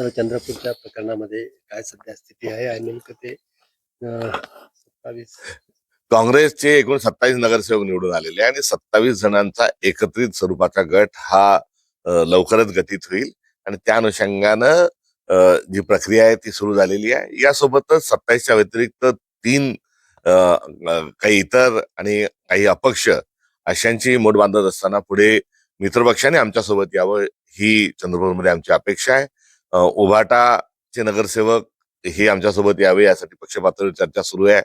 तर चंद्रपूरच्या प्रकरणामध्ये काय सध्या स्थिती आहे आणि नेमकं ते सत्तावीस काँग्रेसचे एकूण सत्तावीस नगरसेवक निवडून आलेले आहे आणि सत्तावीस जणांचा एकत्रित स्वरूपाचा गट हा अ, लवकरच गतीत होईल. आणि त्या अनुषंगानं अ, जी प्रक्रिया आहे ती सुरू झालेली आहे. यासोबतच सत्तावीसच्या व्यतिरिक्त तीन अ, अ, काही इतर आणि काही अपक्ष अशांची मोठ बांधत असताना पुढे मित्रपक्षाने आमच्यासोबत यावं ही चंद्रपूरमध्ये आमची अपेक्षा आहे. अ, उभाटाचे नगरसेवक हे आमच्यासोबत यावे यासाठी पक्ष पातळीवर चर्चा सुरू आहे.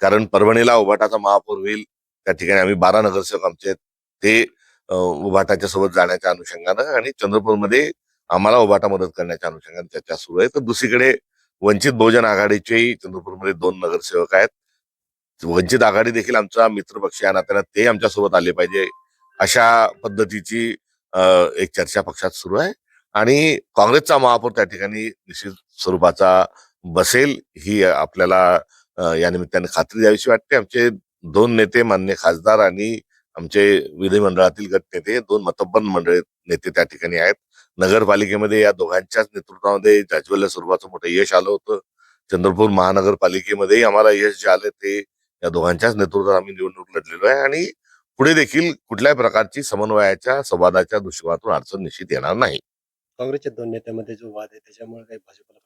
कारण परभणीला उभाटाचा महापौर होईल त्या ठिकाणी आम्ही बारा नगरसेवक आमचे आहेत. ते उभाटाच्या सोबत जाण्याच्या अनुषंगानं आणि चंद्रपूरमध्ये आम्हाला उभाटा मदत करण्याच्या अनुषंगाने चर्चा सुरू आहे. तर दुसरीकडे वंचित बहुजन आघाडीचेही चंद्रपूरमध्ये दोन नगरसेवक आहेत. वंचित आघाडी देखील आमचा मित्र पक्ष या नात्यानं ते आमच्यासोबत आले पाहिजे अशा पद्धतीची एक चर्चा पक्षात सुरू आहे. आणि काँग्रेसचा महापौर त्या ठिकाणी निश्चित स्वरूपाचा बसेल ही आपल्याला या निमित्ताने खात्री द्यावीशी वाटते. आमचे दोन नेते मान्य खासदार आणि आमचे विधिमंडळातील गट नेते दोन मतबन मंडळ नेते त्या ठिकाणी आहेत. नगरपालिकेमध्ये या दोघांच्याच नेतृत्वामध्ये जाज्वल्य स्वरूपाचं मोठं यश आलं होतं. चंद्रपूर महानगरपालिकेमध्येही आम्हाला यश जे आलं ते या दोघांच्याच नेतृत्वात आम्ही निवडणूक लढलेलो आहे आणि पुढे देखील कुठल्याही प्रकारची समन्वयाच्या संवादाच्या दृष्टिकोनातून अडचण निश्चित येणार नाही. काँग्रेसच्या दोन नेत्यामध्ये जो वाद आहे त्याच्यामुळे काही भाजपला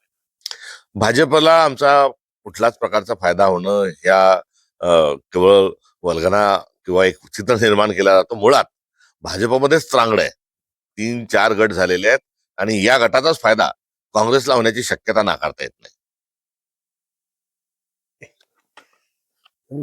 भाजपला आमचा कुठलाच प्रकारचा फायदा होणं ह्या केवळ वल्गना किंवा एक चित्र निर्माण केला जातो मुळात भाजपमध्येच त्रांगड आहे. तीन चार गट झालेले आहेत आणि या गटाचाच फायदा काँग्रेसला होण्याची शक्यता नाकारता येत नाही. हो